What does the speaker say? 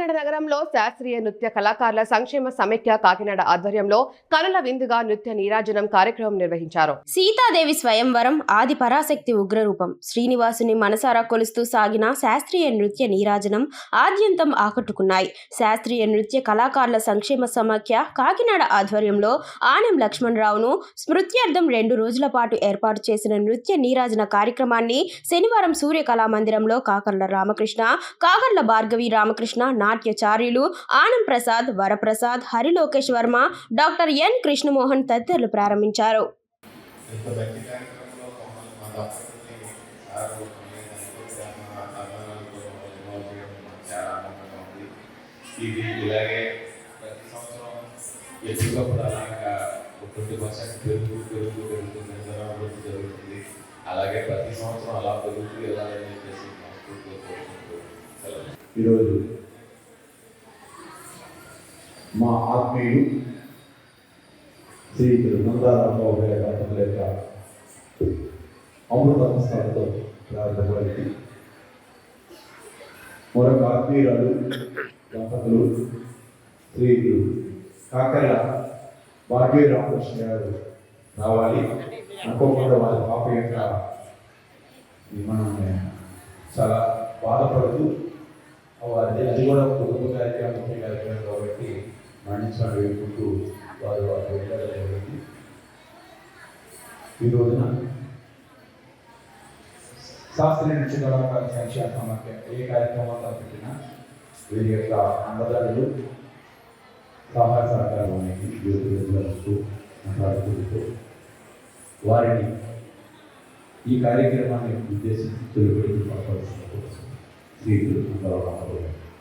కాకినాడ నగరంలో శాస్త్రీయ నృత్య కళాకారుల సంక్షేమ సమైక్య కాకినాడ ఆధ్వర్యంలో కళల విందుగా నృత్య నీరాజనం కార్యక్రమం నిర్వహించారు. సీతాదేవి స్వయంవరం ఆది పరాశక్తి ఉగ్రరూపం. శ్రీనివాసుని మనసారా కొలుస్తూ సాగిన శాస్త్రీయ నృత్య నీరాజనం ఆద్యంతం ఆకట్టుకున్నాయి. శాస్త్రీయ నృత్య కళాకారుల సంక్షేమ సమాఖ్య కాకినాడ ఆధ్వర్యంలో ఆనం లక్ష్మణరావును స్మృత్యర్థం రెండు రోజుల పాటు ఏర్పాటు చేసిన నృత్య నీరాజన కార్యక్రమాన్ని శనివారం సూర్య కళామందిరంలో కాకర్ల రామకృష్ణ కాకర్ల భార్గవి రామకృష్ణ నా నాట్యచార్యులు ఆనంద్ ప్రసాద్ వరప్రసాద్ హరిలోకేష్ వర్మ డాక్టర్ ఎన్ కృష్ణమోహన్ తదితరులు ప్రారంభించారు. ఇది ఇలాగే ప్రతి సంవత్సరం అలాగా ట్వంటీ పర్సెంట్ పెరుగు పెరుగు పెరుగుతుంది జరుగుతుంది అలాగే ప్రతి సంవత్సరం అలా పెరుగుతూ వెళ్ళాలని చెప్పేసి మనస్ఫూర్తిగా కోరుకుంటూ ఈరోజు మా ఆత్మీయులు శ్రీ నందారావు గారి దంపతుల యొక్క అమృత సంస్థలతో ప్రారంభమైంది. మరొక ఆత్మీయురాలు దంపతులు శ్రీ కాకర భాగ్య రామకృష్ణ గారు రావాలి. అనుకోకుండా వాళ్ళ పాప యొక్క మనం చాలా బాధపడుతూ వారి అది కూడా ఒక కుటుంబ కార్యక్రమం కార్యక్రమం కాబట్టి మరణించడం వేడుకుంటూ వారు వారు వెళ్ళడం జరిగింది. ఈ రోజున శాస్త్రీయ నృత్య కళాకార సంక్షేమ సమాఖ్య ఏ కార్యక్రమాలు తప్పించినా వీరి యొక్క అన్నదారులు సహాయ సహకారం అనేది యువకులు మాట్లాడుకుంటూ వారిని ఈ కార్యక్రమాన్ని ఉద్దేశించి తెలుగు పడవలసిన కోసం మాట్లాడుతున్నారు శ్రీలు